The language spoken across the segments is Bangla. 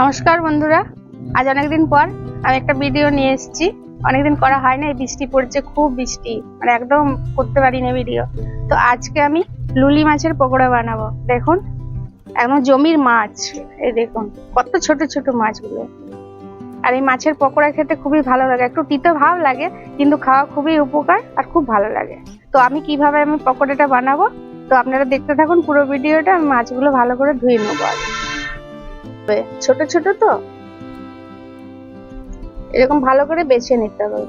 নমস্কার বন্ধুরা। আজ অনেকদিন পর আমি একটা ভিডিও নিয়ে এসেছি। অনেকদিন করা হয় না এই বৃষ্টি পড়ছে, খুব বৃষ্টি। মানে একদম করতে পারি না ভিডিও তো আজকে আমি লুলি মাছের পকোড়া বানাবো। দেখুন একদম জমির মাছ। এই দেখুন, কত ছোট ছোট মাছগুলো। আর এই মাছের পকোড়া খেতে খুবই ভালো লাগে। একটু তিতো ভাব লাগে, কিন্তু খাওয়া খুবই উপকার আর খুব ভালো লাগে। তো আমি কীভাবে আমি পকোড়াটা বানাবো? তো আপনারা দেখতে থাকুন পুরো ভিডিওটা আমি মাছগুলো ভালো করে ধুয়ে নেব হবে। ছোট ছোট তো? এরকম ভালো করে বেছে নিতে হবে।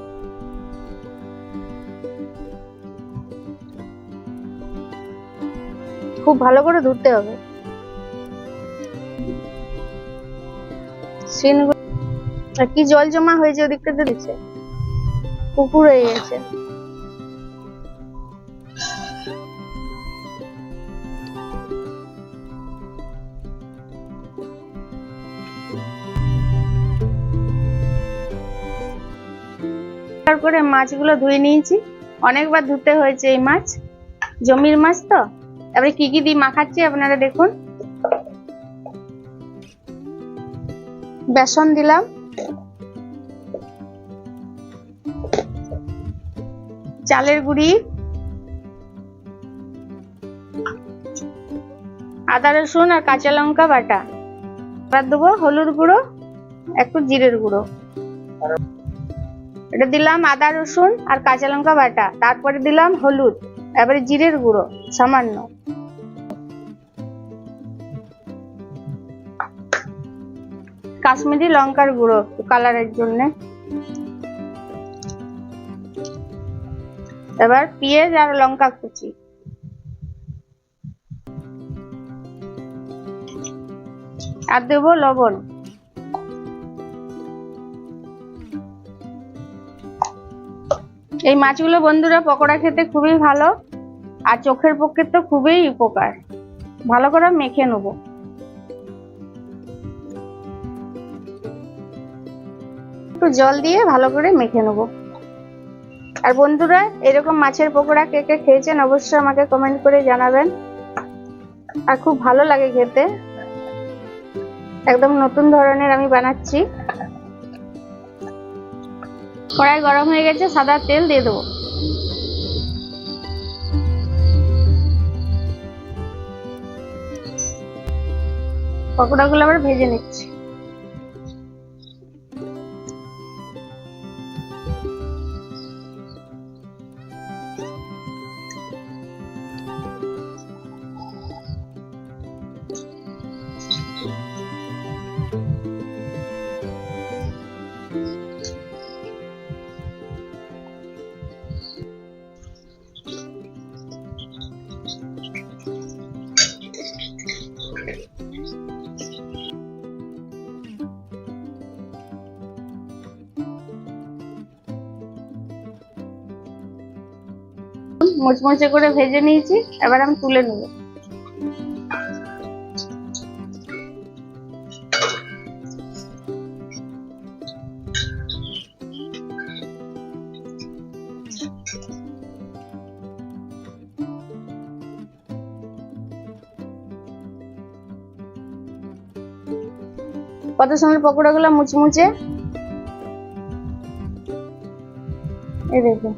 খুব ভালো করে ধুতে হবে। কি জল জমা হয়েছে ওদিকটাতে দিচ্ছে। পুকুর হয়ে গেছে। তারপরে মাছগুলো ধুয়ে নিয়েছি। অনেকবার ধুতে হয়েছে এই মাছ। জমির মাছ তো। তারপরে কি কি দিয়ে মাখাচ্ছি আপনারা দেখুন। বেসন দিলাম। চালের গুঁড়ি। আদা, রসুন আর কাঁচা লঙ্কা বাটা। এবার দেবো হলুদ গুঁড়ো, একটু জিরের গুঁড়ো। এটা দিলাম আদা, রসুন আর কাঁচা লঙ্কা বাটা। তারপরে দিলাম হলুদ, এবারে জিরের গুঁড়ো, সামান্য। কাশ্মীরি লঙ্কার গুঁড়ো কালারের জন্য। এবার পেঁয়াজ আর লঙ্কা কুচি। আর দেবো লবণ। এই মাছগুলো বন্ধুরা পকোড়া খেতে খুবই ভালো আর চোখের পক্ষে তো খুবই উপকার। ভালো করে মেখে নেব। একটু জল দিয়ে ভালো করে মেখে নেব। আর বন্ধুরা, এরকম মাছের পকোড়া কে কে খেয়েছেন অবশ্যই আমাকে কমেন্ট করে জানাবেন। আর খুব ভালো লাগে খেতে। একদম নতুন ধরনের আমি বানাচ্ছি। কড়াই গরম হয়ে গেছে সাদা তেল দিয়ে দেবো। পকোড়াগুলো আবার ভেজে নিচ্ছি। মুচমুচে করে ভেজে নিয়েছি এবার আমি তুলে নেব। কত সময় পকোড়াগুলো মুচমুচে? এই দেখো।